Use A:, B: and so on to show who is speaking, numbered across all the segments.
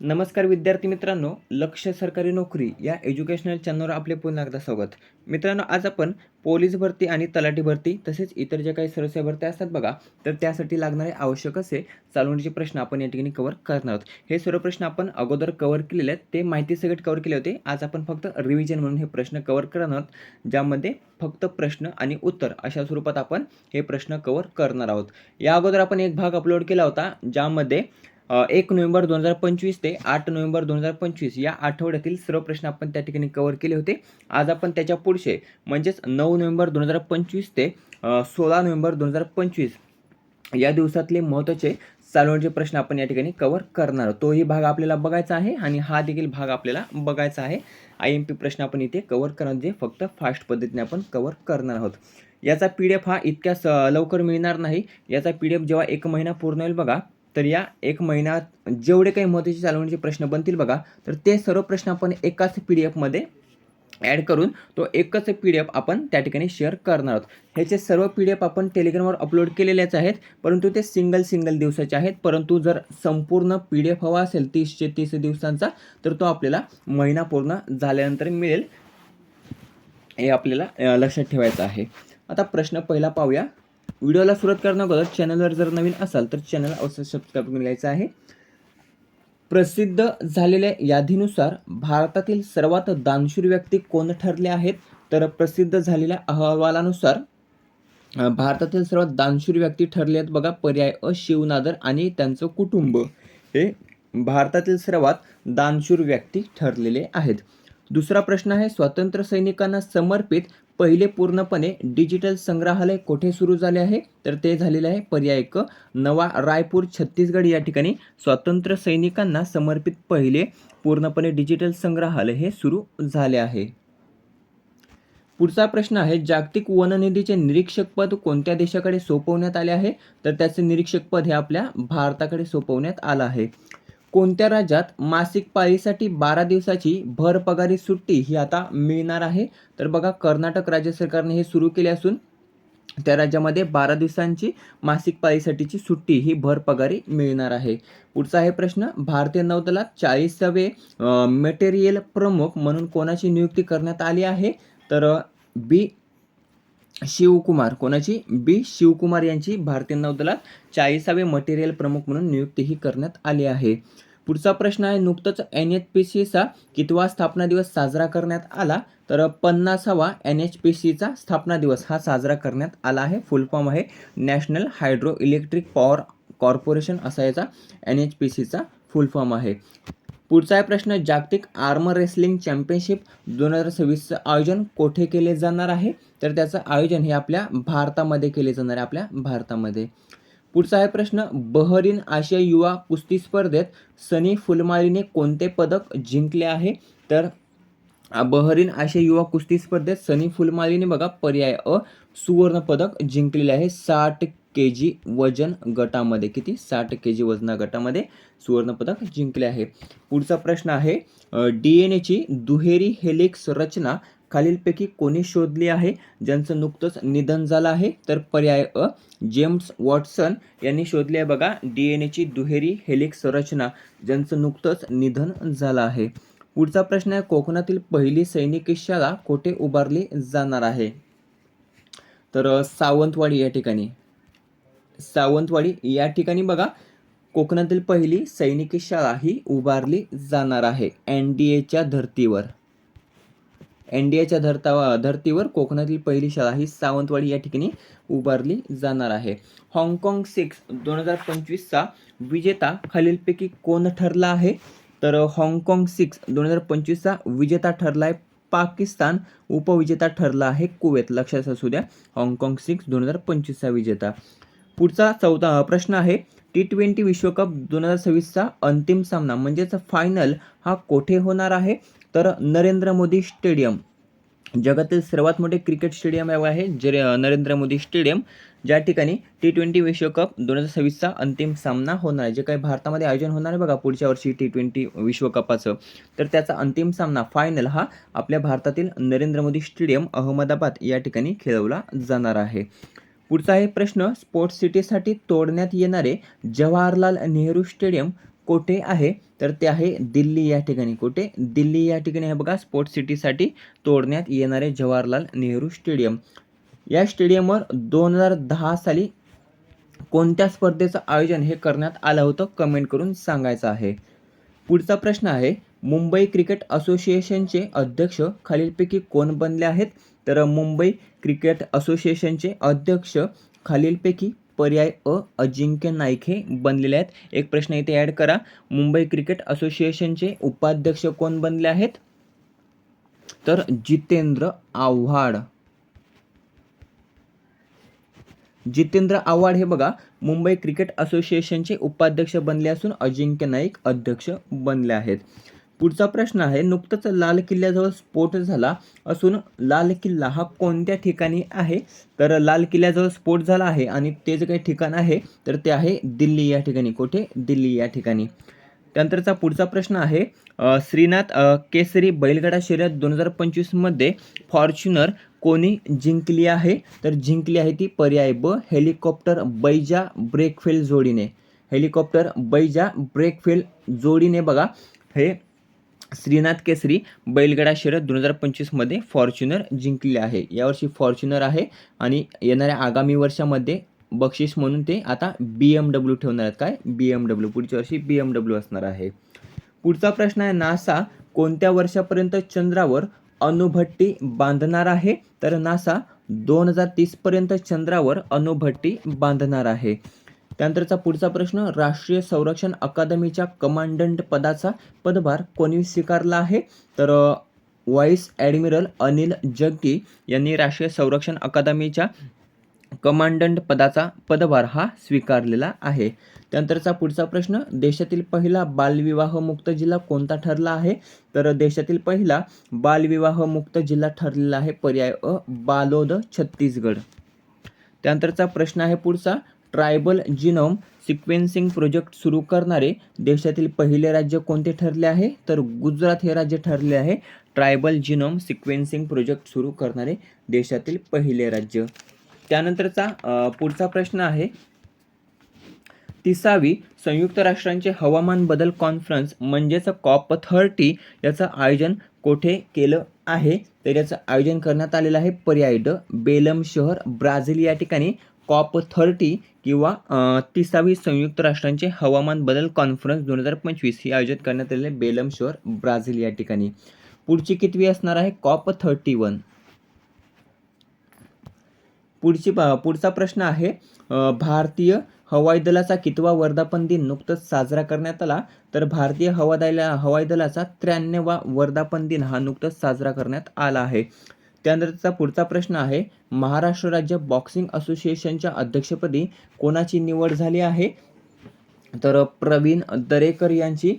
A: नमस्कार विद्यार्थी मित्रांनो लक्ष सरकारी नोकरी या एज्युकेशनल चॅनलवर आपले पुन्हा एकदा स्वागत. मित्रांनो आज आपण पोलीस भरती आणि तलाठी भरती तसेच इतर ज्या काही सरस्य भरत्या असतात बघा तर त्यासाठी लागणारे आवश्यक असे चालवण्याचे प्रश्न आपण या ठिकाणी कव्हर करणार आहोत. हे सर्व प्रश्न आपण अगोदर कव्हर केलेले आहेत ते माहिती सगळं कव्हर केले होते. आज आपण फक्त रिव्हिजन म्हणून हे प्रश्न कव्हर करणार आहोत ज्यामध्ये फक्त प्रश्न आणि उत्तर अशा स्वरूपात आपण हे प्रश्न कव्हर करणार आहोत. या अगोदर आपण एक भाग अपलोड केला होता ज्यामध्ये एक नोव्हेंबर दोन हजार पंचवीस ते आठ नोव्हेंबर दोन हजार पंचवीस या आठवड्यातील सर्व प्रश्न आपण त्या ठिकाणी कव्हर केले होते. आज आपण त्याच्या पुढचे म्हणजेच नऊ नोव्हेंबर दोन हजार पंचवीस ते सोळा नोव्हेंबर दोन हजार पंचवीस या दिवसातले महत्त्वाचे चालवणीचे प्रश्न आपण या ठिकाणी कव्हर करणार आहोत. तोही भाग आपल्याला बघायचा आहे आणि हा देखील भाग आपल्याला बघायचा आहे. आय एम पी प्रश्न आपण इथे कव्हर करणार जे फक्त फास्ट पद्धतीने आपण कव्हर करणार आहोत. याचा पी डी एफ हा इतक्या स लवकर मिळणार नाही. याचा पी डी एफ जेव्हा एक महिना पूर्ण होईल बघा तर या एक महिन्यात जेवढे काही महत्त्वाचे चालवणीचे प्रश्न बनतील बघा तर ते सर्व प्रश्न आपण एकाच पी डी एफमध्ये ॲड करून तो एकच पी डी एफ आपण त्या ठिकाणी शेअर करणार आहोत. ह्याचे सर्व पी डी एफ आपण टेलिग्रामवर अपलोड केलेलेच आहेत परंतु ते सिंगल सिंगल दिवसाचे आहेत. परंतु जर संपूर्ण पी डी एफ हवा असेल तीसशे तीस दिवसांचा तर तो आपल्याला महिना पूर्ण झाल्यानंतर मिळेल. हे आपल्याला लक्षात ठेवायचं आहे. आता प्रश्न पहिला पाहूया. व्हिडिओला सुरुवात करण्याबरोबर अगोदर चॅनलवर जर नवीन असाल तर चॅनल अवश्य सबस्क्राईब करून घ्यायचं आहे. प्रसिद्ध झालेल्या यादीनुसार भारतातील सर्वात दानशूर व्यक्ती कोण ठरले आहेत? तर प्रसिद्ध झालेल्या अहवालानुसार भारतातील सर्वात दानशूर व्यक्ती ठरले आहेत बघा पर्याय अ शिवनादर आणि त्यांचं कुटुंब. हे भारतातील सर्वात दानशूर व्यक्ती ठरलेले आहेत. दुसरा प्रश्न आहे स्वातंत्र्य सैनिकांना समर्पित पहिले पूर्णपणे डिजिटल संग्रहालय कोठे सुरू झाले आहे? तर ते झालेले आहे पर्याय क नवा रायपूर छत्तीसगड या ठिकाणी स्वातंत्र्य सैनिकांना समर्पित पहिले पूर्णपणे डिजिटल संग्रहालय हे सुरू झाले आहे. पुढचा प्रश्न आहे जागतिक वननिधीचे निरीक्षकपद कोणत्या देशाकडे सोपवण्यात आले आहे? तर त्याचे निरीक्षकपद हे आपल्या भारताकडे सोपवण्यात आलं आहे. कोणत्या राज्यात मासिक पाळीसाठी बारा दिवसाची भर पगारी सुट्टी ही आता मिळणार आहे? तर बघा कर्नाटक राज्य सरकारने हे सुरू केले असून त्या राज्यामध्ये बारा दिवसांची मासिक पाळीसाठीची सुट्टी ही भर पगारी मिळणार आहे. पुढचा आहे प्रश्न. भारतीय नौदलात चाळीसावे मटेरियल प्रमुख म्हणून कोणाची नियुक्ती करण्यात आली आहे? तर बी शिवकुमार. कोणाची? बी. शिवकुमार यांची. भारतीय नौदलात चाळीसावे मटेरियल प्रमुख म्हणून नियुक्तीही करण्यात आली आहे. पुढचा प्रश्न आहे नुकतंच एन एच पी सीचा कितवा स्थापना दिवस साजरा करण्यात आला? तर पन्नासावा एन एच पी सीचा स्थापना दिवस हा साजरा करण्यात आला आहे. फुल फॉर्म आहे national hydro electric power corporation असा याचा एन एच पी सीचा फुल फॉर्म आहे. पुढचा आहे प्रश्न जागतिक आर्मर रेसलिंग चॅम्पियनशिप दोन हजार सव्वीसचं आयोजन कोठे केले जाणार आहे? तर त्याचं आयोजन हे आपल्या भारतामध्ये केले जाणार आहे आपल्या भारतामध्ये. पुढचा आहे प्रश्न बहरीन आशिया युवा कुस्ती स्पर्धेत सनी फुलमारीने कोणते पदक जिंकले आहे? तर बहरीन आशिया युवा कुस्ती स्पर्धेत सनी फुलमारीने बघा पर्याय अ सुवर्ण पदक जिंकलेले आहे साठ के जी वजन गटामध्ये किती? साठ के जी वजना गटामध्ये सुवर्णपदक जिंकले आहे. पुढचा प्रश्न आहे डी एन एची दुहेरी हेलिक्स रचना खालीलपैकी कोणी शोधली आहे? ज्यांचं नुकतंच निधन झालं आहे तर पर्याय अ जेम्स वॉटसन यांनी शोधली आहे बघा. डी एन एची दुहेरी हेलिक्स रचना ज्यांचं नुकतंच निधन झालं आहे. पुढचा प्रश्न आहे कोकणातील पहिली सैनिकी शाळा कोठे उभारली जाणार आहे? तर सावंतवाडी या ठिकाणी. सावंतवाडी या ठिकाणी बघा कोकणातील पहिली सैनिकी शाळा ही उभारली जाणार आहे एन डी एच्या धर्तीवर. एन डी एच्या धर्तावा धर्तीवर कोकणातील पहिली शाळा ही सावंतवाडी या ठिकाणी उभारली जाणार आहे. हाँगकाँग सिक्स दोन हजार पंचवीसचा विजेता खालीलपैकी कोण ठरला आहे? तर हाँगकाँग सिक्स दोन हजार पंचवीसचा विजेता ठरला आहे पाकिस्तान उपविजेता ठरला आहे कुवेत. लक्षात असू द्या हाँगकाँग सिक्स दोन हजार पंचवीसचा विजेता. पुढचा चौथा प्रश्न आहे. टी ट्वेंटी विश्वकप दोन हजार सव्वीसचा अंतिम सामना म्हणजेच फायनल हा कोठे होणार आहे? तर नरेंद्र मोदी स्टेडियम. जगातील सर्वात मोठे क्रिकेट स्टेडियम आहे जे नरेंद्र मोदी स्टेडियम. ज्या ठिकाणी टी ट्वेंटी विश्वकप दोन हजार सव्वीसचा अंतिम सामना होणार आहे. जे काही भारतामध्ये आयोजन होणार आहे बघा पुढच्या वर्षी टी ट्वेंटी विश्वकपाचं तर त्याचा अंतिम सामना फायनल हा आपल्या भारतातील नरेंद्र मोदी स्टेडियम अहमदाबाद या ठिकाणी खेळवला जाणार आहे. पुढचा आहे प्रश्न स्पोर्ट्स सिटीसाठी तोडण्यात येणारे जवाहरलाल नेहरू स्टेडियम कोठे आहे? तर ते आहे दिल्ली या ठिकाणी. कुठे? दिल्ली या ठिकाणी आहे बघा स्पोर्ट्स सिटीसाठी तोडण्यात येणारे जवाहरलाल नेहरू स्टेडियम. या स्टेडियमवर दोन हजार दहा साली कोणत्या स्पर्धेचं आयोजन हे करण्यात आलं होतं? कमेंट करून सांगायचं आहे. पुढचा प्रश्न आहे मुंबई क्रिकेट असोसिएशनचे अध्यक्ष खालीलपैकी कोण बनले आहेत? तर मुंबई क्रिकेट असोसिएशनचे अध्यक्ष खालीलपैकी पर्याय अ. अजिंक्य नाईक हे बनलेले आहेत. एक प्रश्न इथे ॲड करा. मुंबई क्रिकेट असोसिएशनचे उपाध्यक्ष कोण बनले आहेत? तर जितेंद्र आव्हाड. जितेंद्र आव्हाड हे बघा मुंबई क्रिकेट असोसिएशनचे उपाध्यक्ष बनले असून अजिंक्य नाईक अध्यक्ष बनले आहेत. पुढचा प्रश्न आहे नुकतंच लाल किल्ल्याजवळ स्फोट झाला असून लाल किल्ला हा कोणत्या ठिकाणी आहे? तर लाल किल्ल्याजवळ स्फोट झाला आहे आणि ते जे काही ठिकाण आहे तर ते आहे दिल्ली या ठिकाणी. कुठे? दिल्ली या ठिकाणी. त्यानंतरचा पुढचा प्रश्न आहे श्रीनाथ केसरी बैलगाडा शर्यत दोन हजार पंचवीसमध्ये फॉर्च्युनर कोणी जिंकली आहे? तर जिंकली आहे ती पर्याय ब हेलिकॉप्टर बैजा ब्रेकफेल जोडीने. हेलिकॉप्टर बैजा ब्रेकफेल जोडीने बघा. हे श्रीनाथ केसरी बैलगाडा शर्यत दोन हजार पंचवीसमध्ये फॉर्च्युनर जिंकले आहे. यावर्षी फॉर्च्युनर आहे आणि येणाऱ्या आगामी वर्षामध्ये बक्षीस म्हणून ते आता बी एम डब्ल्यू ठेवणार आहेत. काय? बी एम डब्ल्यू पुढच्या वर्षी बी एम डब्ल्यू असणार आहे. पुढचा प्रश्न आहे नासा कोणत्या वर्षापर्यंत चंद्रावर अणुभट्टी बांधणार आहे? तर नासा दोन हजार तीसपर्यंत चंद्रावर अणुभट्टी बांधणार आहे. त्यानंतरचा पुढचा प्रश्न राष्ट्रीय संरक्षण अकादमीच्या कमांडंट पदाचा पदभार कोणी स्वीकारला आहे? तर व्हाईस ॲडमिरल अनिल जग्गी यांनी राष्ट्रीय संरक्षण अकादमीच्या कमांडंट पदाचा पदभार हा स्वीकारलेला आहे. त्यानंतरचा पुढचा प्रश्न देशातील पहिला बालविवाहमुक्त जिल्हा कोणता ठरला आहे? तर देशातील पहिला बालविवाहमुक्त जिल्हा ठरलेला आहे पर्याय अ बालोद छत्तीसगड. त्यानंतरचा प्रश्न आहे पुढचा ट्रायबल जिनोम सिक्वेन्सिंग प्रोजेक्ट सुरू करणारे देशातील पहिले राज्य कोणते ठरले आहे? तर गुजरात हे राज्य ठरले आहे. ट्रायबल जिनोम सिक्वेन्सिंग प्रोजेक्ट सुरू करणारे देशातील पहिले राज्य. त्यानंतरचा पुढचा प्रश्न आहे. तिसावी संयुक्त राष्ट्रांचे हवामान बदल कॉन्फरन्स म्हणजेच कॉप थर्टी याचं आयोजन कोठे केलं आहे? तर याचं आयोजन करण्यात आलेलं आहे पर्याय ड बेलम शहर ब्राझील या ठिकाणी. कॉप थर्टी किंवा तिसावी संयुक्त राष्ट्रांचे हवामान बदल कॉन्फरन्स दोन हजार पंचवीस हे आयोजित करण्यात आलेले बेलम शहर ब्राझील या ठिकाणी. पुढची कितवी असणार आहे? COP thirty one. पुढची पुढचा प्रश्न आहे भारतीय हवाई दलाचा कितवा वर्धापन दिन नुकतंच साजरा करण्यात आला? तर भारतीय हवादला हवाई दलाचा त्र्याण्णवा वर्धापन दिन हा नुकतंच साजरा करण्यात आला आहे. त्यानंतरचा पुढचा प्रश्न आहे महाराष्ट्र राज्य बॉक्सिंग असोसिएशनच्या अध्यक्षपदी कोणाची निवड झाली आहे? तर प्रवीण दरेकर यांची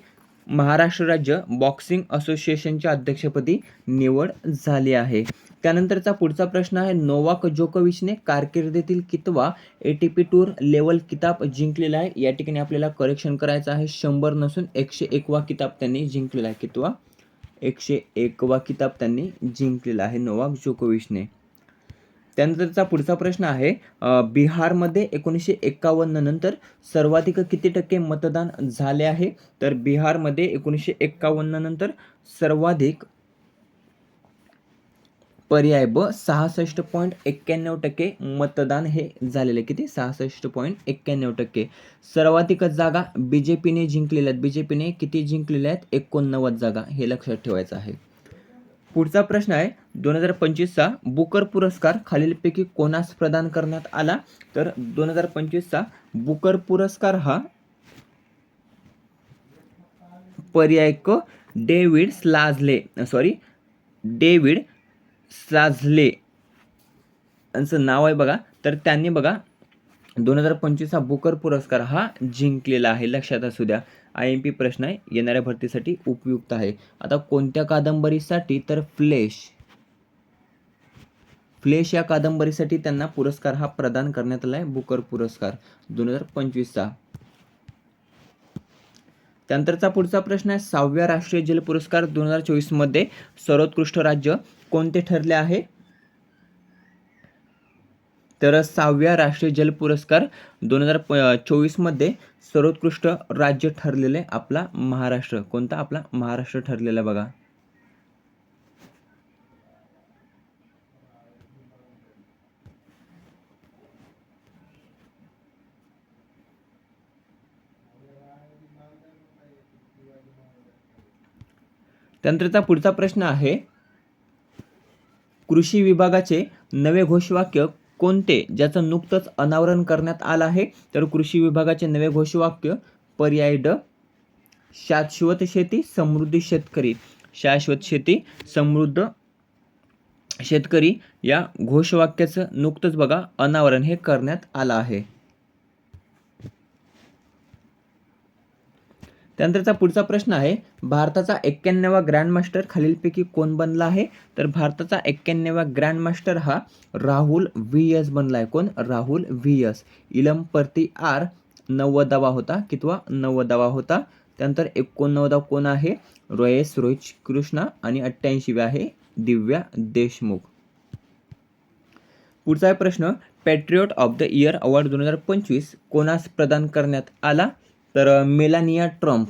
A: महाराष्ट्र राज्य बॉक्सिंग असोसिएशनच्या अध्यक्षपदी निवड झाली आहे. त्यानंतरचा पुढचा प्रश्न आहे नोवाक जोकोविचने कारकिर्दीतील कितवा A T P tour level किताब जिंकलेला आहे? या ठिकाणी आपल्याला करेक्शन करायचं आहे शंभर नसून एकशे एकवा किताब त्यांनी जिंकलेला आहे. कितवा? एकशे एकवा किताब त्यांनी जिंकलेला आहे नोवाक जोकोविचने. त्यानंतरचा पुढचा प्रश्न आहे बिहारमध्ये एकोणीसशे एक्कावन्न नंतर सर्वाधिक किती टक्के मतदान झाले आहे? तर बिहारमध्ये एकोणीसशे एक्कावन्न नंतर सर्वाधिक पर्याय ब सहासष्ट पॉईंट एक्क्याण्णव टक्के मतदान हे झालेले किती? सहासष्ट पॉईंट एक्क्याण्णव टक्के. सर्वाधिक जागा बी जे पीने जिंकलेल्या आहेत. बी जे पीने किती जिंकलेल्या आहेत? एकोणनव्वद जागा हे लक्षात ठेवायचं आहे. पुढचा प्रश्न आहे. दोन हजार पंचवीसचा बुकर पुरस्कार खालीलपैकी कोणास प्रदान करण्यात आला? तर दोन हजार पंचवीसचा बुकर पुरस्कार हा पर्याय क David Szalay sorry David Szalay यांचं नाव आहे बघा. तर त्यांनी बघा दोन हजार पंचवीसचा बुकर पुरस्कार हा जिंकलेला आहे. लक्षात असू द्या. आय एम पी प्रश्न आहे. येणाऱ्या भरतीसाठी उपयुक्त आहे. आता कोणत्या कादंबरीसाठी तर फ्लेश. फ्लेश या कादंबरीसाठी त्यांना पुरस्कार हा प्रदान करण्यात आला आहे बुकर पुरस्कार दोन हजार पंचवीसचा. त्यानंतरचा पुढचा प्रश्न आहे. सहाव्या राष्ट्रीय जल पुरस्कार दोन हजार चोवीसमध्ये सर्वोत्कृष्ट राज्य कोणते ठरले आहे? तर सहाव्या राष्ट्रीय जल पुरस्कार दोन हजार प चोवीसमध्ये सर्वोत्कृष्ट राज्य ठरलेले आपला महाराष्ट्र. कोणता आपला महाराष्ट्र ठरलेला बघा. त्यानंतरचा पुढचा प्रश्न आहे. कृषी विभागाचे नवे घोषवाक्य कोणते? ज्याचं नुकतंच अनावरण करण्यात आलं आहे. तर कृषी विभागाचे नवे घोषवाक्य पर्याय ड. शाश्वत शेती समृद्धी शेतकरी. शाश्वत शेती समृद्ध शेतकरी या घोषवाक्याचं नुकतंच बघा अनावरण हे करण्यात आलं आहे. त्यानंतरचा पुढचा प्रश्न आहे भारताचा एक्क्याण्णवा ग्रँडमास्टर खालीलपैकी कोण बनला आहे? तर भारताचा एक्क्याण्णवा ग्रँडमास्टर हा राहुल व्ही एस बनला आहे. कोण? राहुल व्ही एस इलम परती आर नव्वदावा होता कितवा नव्वदावा होता. त्यानंतर एकोणनव्वदा कोण आहे? रोयस रोहित कृष्णा आणि अठ्ठ्याऐंशीव्या आहे दिव्या देशमुख. पुढचा प्रश्न Patriot of the year award दोन हजार पंचवीस कोणास प्रदान करण्यात आला? तर मेलानिया ट्रम्प.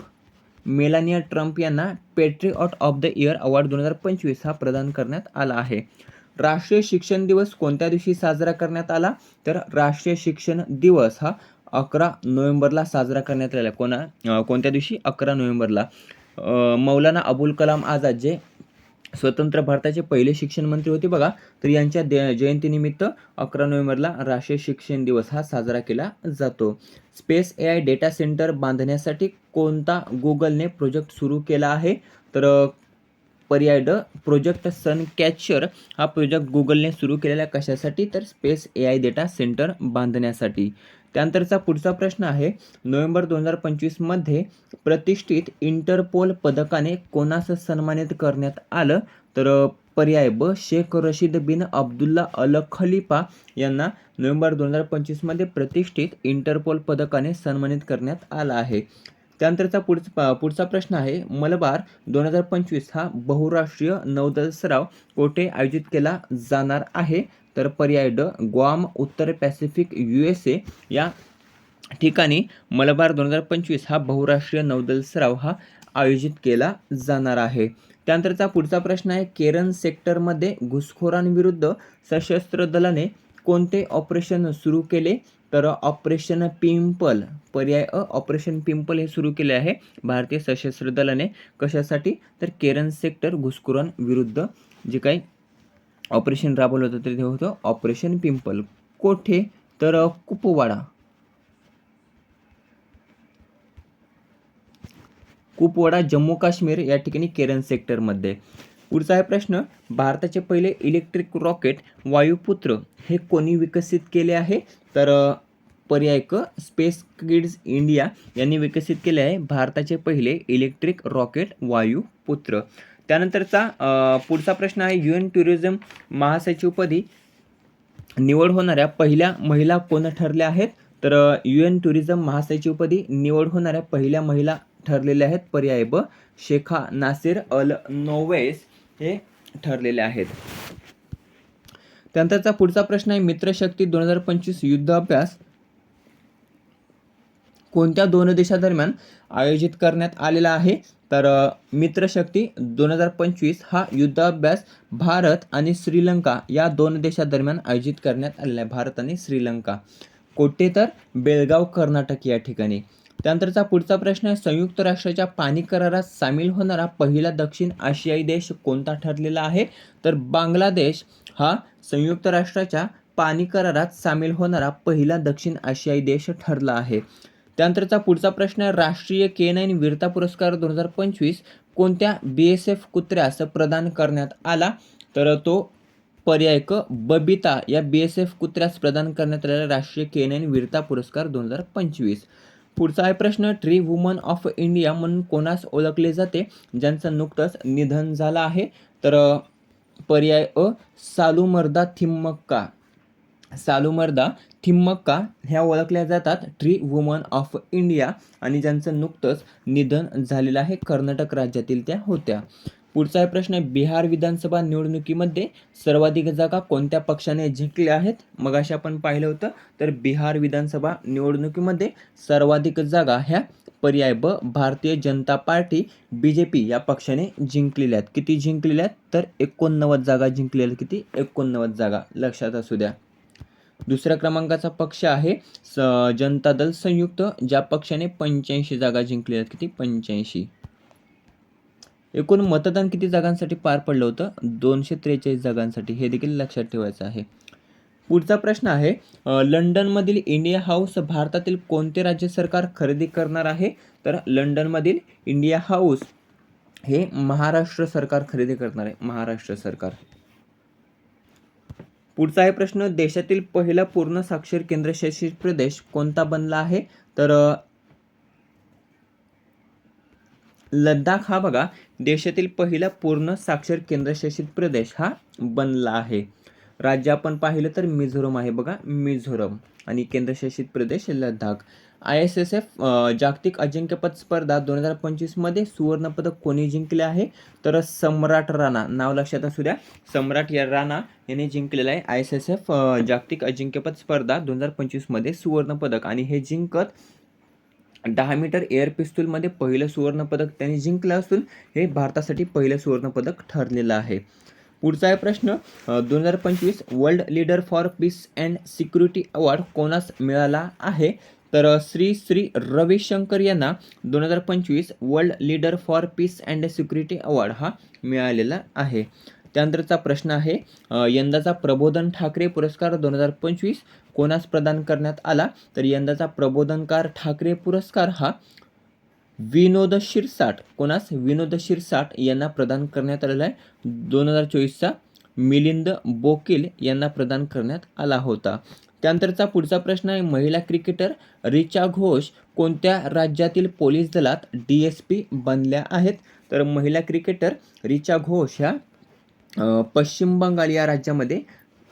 A: मेलानिया ट्रम्प यांना Patriot of the year award दोन हजार पंचवीस हा प्रदान करण्यात आला आहे. राष्ट्रीय शिक्षण दिवस कोणत्या दिवशी साजरा करण्यात आला? तर राष्ट्रीय शिक्षण दिवस हा अकरा नोव्हेंबरला साजरा करण्यात आला कोणा कोणत्या दिवशी? अकरा नोव्हेंबरला. मौलाना अबुल कलाम आझाद जे स्वतंत्र भारताचे पहिले शिक्षण मंत्री होते बघा. तर यांच्या दे जयंतीनिमित्त अकरा नोव्हेंबरला राष्ट्रीय शिक्षण दिवस हा साजरा केला जातो. Space A I data centre बांधण्यासाठी कोणता गुगलने प्रोजेक्ट सुरू केला आहे? तर पर्याय ड प्रोजेक्ट सन कॅचर हा प्रोजेक्ट गुगलने सुरू केलेला कशासाठी? तर space A I data centre बांधण्यासाठी. त्यानंतरचा पुढचा प्रश्न आहे नोव्हेंबर दोन हजार पंचवीसमध्ये प्रतिष्ठित इंटरपोल पदकाने कोणास सन्मानित करण्यात आलं? तर पर्याय ब Sheikh Rashid bin Abdullah Al Khalifa यांना नोव्हेंबर दोन हजार पंचवीसमध्ये प्रतिष्ठित इंटरपोल पदकाने सन्मानित करण्यात आला आहे. त्यानंतरचा पुढचा पुढचा प्रश्न आहे मलबार दोन हजार पंचवीस हा बहुराष्ट्रीय नौदल सराव कोठे आयोजित केला जाणार आहे? तर पर्याय ड ग्वाम उत्तर पॅसिफिक यू एस ए या ठिकाणी मलबार दोन हजार पंचवीस हा बहुराष्ट्रीय नौदल सराव हा आयोजित केला जाणार आहे. त्यानंतरचा पुढचा प्रश्न आहे केरन सेक्टरमध्ये घुसखोरांविरुद्ध सशस्त्र दलाने कोणते ऑपरेशन सुरू केले? तर ऑपरेशन पिंपल पर्याय अ ऑपरेशन पिंपल हे सुरू केले आहे. भारतीय सशस्त्र दलाने कशासाठी? तर केरन सेक्टर घुसखोरांविरुद्ध जे काही ऑपरेशन राबवलं होतं ते होतं. ऑपरेशन पिंपल कोठे? तर कुपवाडा. कुपवाडा जम्मू काश्मीर या ठिकाणी केरन सेक्टरमध्ये. पुढचा आहे प्रश्न. भारताचे पहिले इलेक्ट्रिक रॉकेट वायुपुत्र हे कोणी विकसित केले आहे? तर पर्याय क स्पेस किड्स इंडिया यांनी विकसित केले आहे. भारताचे पहिले इलेक्ट्रिक रॉकेट वायुपुत्र. त्यानंतरचा पुढचा प्रश्न आहे यू एन टुरिझम महासचिवपदी निवड होणाऱ्या पहिल्या महिला कोण ठरल्या आहेत? तर यू एन टुरिझम महासचिवपदी निवड होणाऱ्या पहिल्या महिला ठरलेल्या आहेत पर्याय ब शेखा नासिर अल नोवेस हे ठरलेले आहेत. त्यानंतरचा पुढचा प्रश्न आहे मित्रशक्ती दोन हजार पंचवीस युद्ध अभ्यास कोणत्या दोन देशादरम्यान आयोजित करण्यात आलेला आहे? तर मित्रशक्ती दोन हजार पंचवीस हा युद्धाभ्यास भारत आणि श्रीलंका या दोन देशादरम्यान आयोजित करण्यात आलेला आहे. भारत आणि श्रीलंका. कोठे तर बेळगाव कर्नाटक या ठिकाणी. त्यानंतरचा पुढचा प्रश्न आहे संयुक्त राष्ट्राच्या पाणी करारात सामील होणारा पहिला दक्षिण आशियाई देश कोणता ठरलेला आहे? तर बांगलादेश हा संयुक्त राष्ट्राच्या पाणी करारात सामील होणारा पहिला दक्षिण आशियाई देश ठरला आहे. त्यानंतरचा पुढचा प्रश्न राष्ट्रीय के नाईन वीरता पुरस्कार दोन हजार पंचवीस कोणत्या बी एस एफ कुत्र्यास प्रदान करण्यात आला? तर तो पर्याय क बबिता या बी एस एफ कुत्र्यास प्रदान करण्यात आलेला राष्ट्रीय के नाईन वीरता पुरस्कार दोन हजार पंचवीस. पुढचा आहे प्रश्न ट्री वुमन ऑफ इंडिया म्हणून कोणास ओळखले जाते? ज्यांचं नुकतंच निधन झालं आहे. तर पर्याय अ सालुमर्दा थिम्मक्का. सालुमर्दा थिम्मक्का ह्या ओळखल्या जातात. ट्री वुमन ऑफ इंडिया आणि ज्यांचं नुकतंच निधन झालेलं आहे कर्नाटक राज्यातील त्या होत्या. पुढचा प्रश्न बिहार विधानसभा निवडणुकीमध्ये सर्वाधिक जागा कोणत्या पक्षाने जिंकल्या आहेत? मग अशा आपण पाहिलं होतं तर बिहार विधानसभा निवडणुकीमध्ये सर्वाधिक जागा ह्या पर्याय ब Bharatiya Janata party B J P या पक्षाने जिंकलेल्या आहेत. किती जिंकलेल्या आहेत? तर एकोणनव्वद जागा जिंकलेल्या आहेत. किती? एकोणनव्वद जागा. लक्षात असू द्या. दुसऱ्या क्रमांकाचा पक्ष आहे स जनता दल संयुक्त ज्या पक्षाने पंच्याऐंशी जागा जिंकलेल्या आहेत. किती? पंच्याऐंशी. एकूण मतदान किती जागांसाठी पार पडलं होतं? दोनशे त्रेचाळीस जागांसाठी. हे देखील लक्षात ठेवायचं आहे. पुढचा प्रश्न आहे लंडनमधील इंडिया हाऊस भारतातील कोणते राज्य सरकार खरेदी करणार आहे? तर लंडनमधील इंडिया हाऊस हे महाराष्ट्र सरकार खरेदी करणार आहे. महाराष्ट्र सरकार. पुढचा आहे प्रश्न देशातील पहिला पूर्ण साक्षर केंद्रशासित प्रदेश कोणता बनला आहे? तर लद्दाख हा बघा देशातील पहिला पूर्ण साक्षर केंद्रशासित प्रदेश हा बनला आहे. राज्य आपण पाहिलं तर मिझोरम आहे बघा मिझोरम. आणि केंद्रशासित प्रदेश Ladakh. I S S F जागतिक अजिंक्यपद स्पर्धा दोन हजार पंचवीसमध्ये सुवर्णपदक कोणी जिंकले आहे? तर सम्राट राणा नाव लक्षात असू द्या. सम्राट या राणा यांनी जिंकलेलं आहे आय एस एस एफ जागतिक अजिंक्यपद स्पर्धा दोन हजार पंचवीसमध्ये सुवर्णपदक. आणि हे जिंकत दहा मीटर एअर पिस्तूलमध्ये पहिलं सुवर्णपदक त्यांनी जिंकलं असून हे भारतासाठी पहिलं सुवर्णपदक ठरलेलं आहे. पुढचा आहे प्रश्न. दोन हजार पंचवीस world leader for peace and security award कोणास मिळाला आहे? तर श्री श्री रविशंकर यांना दोन हजार पंचवीस world leader for peace and security award हा मिळालेला आहे. त्यानंतरचा प्रश्न आहे यंदाचा प्रबोधन ठाकरे पुरस्कार दोन हजार पंचवीस कोणास प्रदान करण्यात आला? तर यंदाचा प्रबोधनकार ठाकरे पुरस्कार हा विनोद शिरसाट. कोणास? विनोद शिरसाट यांना प्रदान करण्यात आलेला आहे. दोन हजार चोवीसचा मिलिंद बोकील यांना प्रदान करण्यात आला होता. त्यानंतरचा पुढचा प्रश्न आहे महिला क्रिकेटर रिचा घोष कोणत्या राज्यातील पोलीस दलात डी एस पी बनल्या आहेत? तर महिला क्रिकेटर रिचा घोष ह्या पश्चिम बंगाल या राज्यामध्ये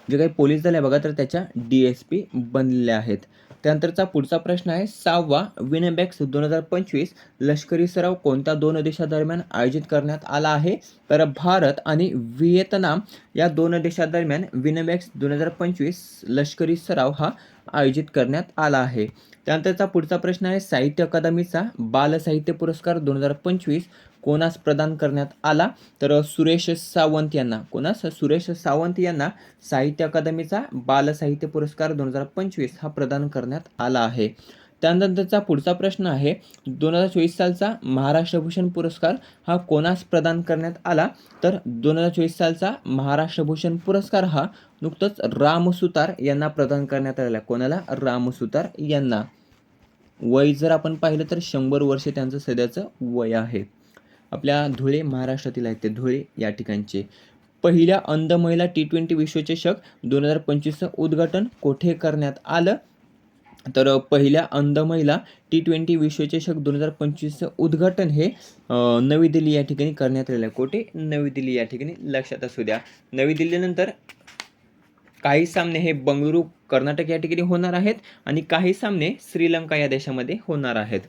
A: जे काही पोलीस दल आहे बघा तर त्याच्या डी एस पी बनलेल्या आहेत. त्यानंतरचा पुढचा प्रश्न आहे सहावा विनेबॅक्स दोन हजार पंचवीस लष्करी सराव कोणत्या दोन देशादरम्यान आयोजित करण्यात आला आहे? तर भारत आणि व्हिएतनाम या दोन देशादरम्यान विनेबॅक्स दोन हजार पंचवीस लष्करी सराव हा आयोजित करण्यात आला आहे. त्यानंतरचा पुढचा प्रश्न आहे साहित्य अकादमीचा बाल साहित्य पुरस्कार दोन हजार पंचवीस कोणास प्रदान करण्यात आला? तर सुरेश सावंत यांना. कोणास? सुरेश सावंत यांना साहित्य अकादमीचा बालसाहित्य पुरस्कार दोन हजार पंचवीस हा प्रदान करण्यात आला आहे. त्यानंतरचा पुढचा प्रश्न आहे दोन हजार चोवीस सालचा महाराष्ट्र भूषण पुरस्कार हा कोणास प्रदान करण्यात आला? तर दोन हजार चोवीस सालचा महाराष्ट्र भूषण पुरस्कार हा नुकतंच रामसुतार यांना प्रदान करण्यात आलेला. कोणाला? रामसुतार यांना. वय जर आपण पाहिलं तर शंभर वर्षे त्यांचं सध्याचं वय आहे. आपल्या धुळे महाराष्ट्रातील आहेत ते. धुळे या ठिकाणचे. पहिल्या अंध महिला टी ट्वेंटी विश्वचषक दोन हजार पंचवीसचं उद्घाटन कोठे करण्यात आलं? तर पहिल्या अंध महिला टी ट्वेंटी विश्वचषक दोन हजार पंचवीसचं उद्घाटन हे नवी दिल्ली या ठिकाणी करण्यात आलेलं आहे. कोठे? नवी दिल्ली या ठिकाणी. लक्षात असू द्या. नवी दिल्लीनंतर काही सामने हे बंगळुरू कर्नाटक या ठिकाणी होणार आहेत आणि काही सामने श्रीलंका या देशामध्ये होणार आहेत.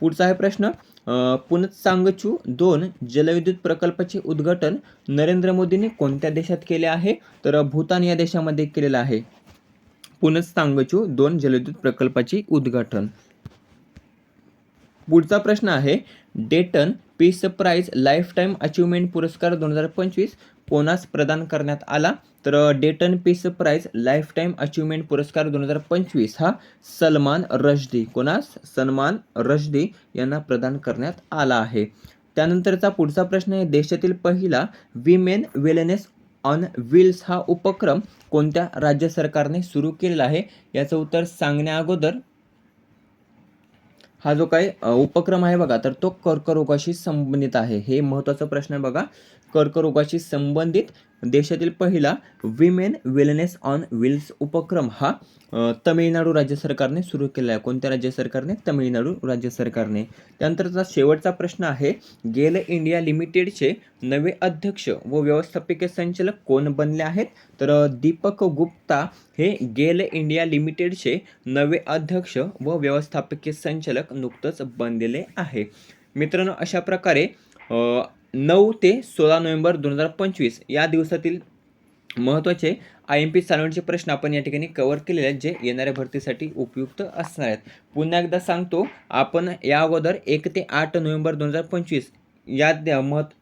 A: पुढचा आहे प्रश्न. अ, पुनत्सांगचू दोन जलविद्युत प्रकल्पाचे उद्घाटन नरेंद्र मोदींनी कोणत्या देशात केले आहे? तर भूतान या देशामध्ये केलेलं आहे. पुनत्सांगचू दोन जलविद्युत प्रकल्पाचे उद्घाटन. पुढचा प्रश्न आहे Dayton peace prize lifetime achievement पुरस्कार दोन हजार पंचवीस कोणास प्रदान करण्यात आला. तर Dayton peace prize lifetime achievement पुरस्कार दोन हजार पंचवीस हा सलमान रशदी कोणास? सलमान रशदी यांना प्रदान करण्यात आला आहे. त्यानंतरचा पुढचा प्रश्न आहे देशातील पहिला विमेन वेलनेस ऑन व्हील्स हा उपक्रम कोणत्या राज्य सरकारने सुरू केलेला आहे? याचं उत्तर सांगण्या अगोदर हा जो काही उपक्रम आहे बघा तर तो कर्करोगाशी संबंधित आहे. हे महत्त्वाचा प्रश्न आहे बघा. कर्करोगाशी संबंधित देशातील पहिला विमेन वेलनेस ऑन व्हील्स उपक्रम हा तमिळनाडू राज्य सरकारने सुरू केला आहे. कोणत्या राज्य सरकारने? तमिळनाडू राज्य सरकारने. त्यानंतरचा शेवटचा प्रश्न आहे गेल इंडिया लिमिटेडचे नवे अध्यक्ष व व्यवस्थापकीय संचालक कोण बनले आहेत? तर दीपक गुप्ता हे गेल इंडिया लिमिटेडचे नवे अध्यक्ष व व्यवस्थापकीय संचालक नुकतंच बनलेले आहे. मित्रांनो अशा प्रकारे नऊ ते सोळा नोव्हेंबर दोन हजार पंचवीस. या दिवसातील महत्त्वाचे आय एम पी चालवण्याचे प्रश्न आपण या ठिकाणी कव्हर केलेले आहेत जे येणाऱ्या भरतीसाठी उपयुक्त असणार आहेत. पुन्हा एकदा सांगतो आपण या अगोदर एक ते आठ नोव्हेंबर दोन हजार पंचवीस या द्या- महत्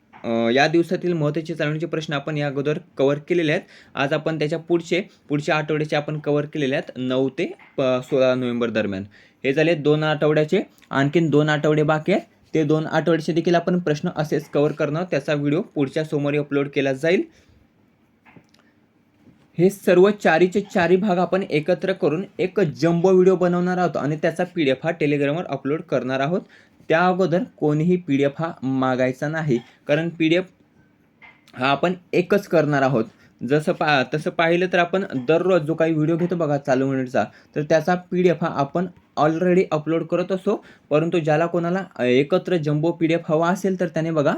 A: या दिवसातील महत्त्वाचे चालवण्याचे प्रश्न आपण या अगोदर कव्हर केलेले आहेत. आज आपण त्याच्या पुढचे पुढच्या आठवड्याचे आपण कव्हर केलेले आहेत नऊ ते प सोळा नोव्हेंबर दरम्यान. हे झाले दोन आठवड्याचे. आणखीन दोन आठवडे बाकी आहेत. ते दोन आठवड्याचे देखील आपण प्रश्न असेच कव्हर करणार. त्याचा व्हिडिओ पुढच्या सोमवारी अपलोड केला जाईल. हे सर्व चारीचे चारी भाग आपण एकत्र करून एक जम्बो व्हिडिओ बनवणार आहोत आणि त्याचा पी डी एफ हा टेलिग्रामवर अपलोड करणार आहोत. त्या अगोदर कोणीही पी डी एफ हा मागायचा नाही. कारण पी डी एफ हा आपण एकच करणार आहोत. जसं पा तसं पाहिलं तर आपण दररोज जो काही व्हिडिओ घेतो बघा चालू मिनिटचा तर त्याचा पी डी एफ हा आपण ऑलरेडी अपलोड करत असतो परंतु ज्याला कोणाला एकत्र जम्बो पी डी एफ हवा असेल तर त्याने बघा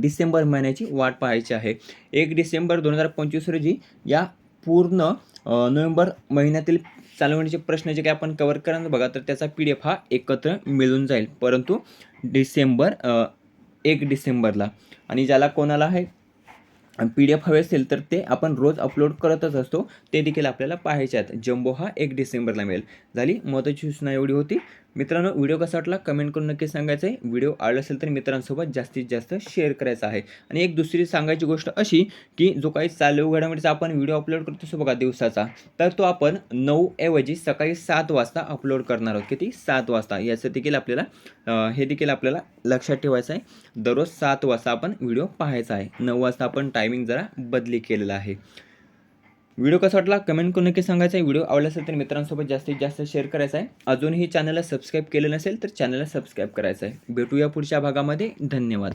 A: डिसेंबर महिन्याची वाट पाहायची आहे. एक डिसेंबर दोन हजार पंचवीस रोजी या पूर्ण नोव्हेंबर महिन्यातील चालवणीचे प्रश्न जे काही आपण कवर करणार बघा तर त्याचा पी डी एफ हा एकत्र मिळून जाईल. परंतु डिसेंबर एक डिसेंबरला. आणि ज्याला कोणाला आहे पी डी एफ हवे असेल तर ते आपण रोज अपलोड करतच असतो. ते देखील आपल्याला पाहायचे आहेत. जम्बो हा एक डिसेंबरला मिळेल. झाली महत्त्वाची सूचना एवढी होती. मित्रांनो व्हिडिओ कसा वाटला? कमेंट करून नक्की सांगायचं आहे व्हिडिओ आवडला असेल तर मित्रांसोबत जास्तीत जास्त शेअर करायचा आहे. आणि एक दुसरी सांगायची गोष्ट अशी की जो काही चालू घडामोडीचा आपण व्हिडिओ अपलोड करतो असतो बघा दिवसाचा तर तो आपण नऊ ऐवजी सकाळी सात वाजता अपलोड करणार आहोत. किती? सात वाजता. याचं देखील आपल्याला हे देखील आपल्याला लक्षात ठेवायचं आहे. दररोज सात वाजता आपण व्हिडिओ पाहायचा आहे. नऊ वाजता आपण टायमिंग जरा बदली केलेला आहे. व्हिडिओ कसा वाटला? कमेंट करून नक्की सांगायचा आहे. व्हिडिओ आवडला असेल तर मित्रांसोबत जास्तीत जास्त शेअर करायचा आहे. अजूनही चॅनलला सबस्क्राईब केलं नसेल तर चॅनलला सबस्क्राईब करायचं आहे. भेटूया पुढच्या भागामध्ये. धन्यवाद.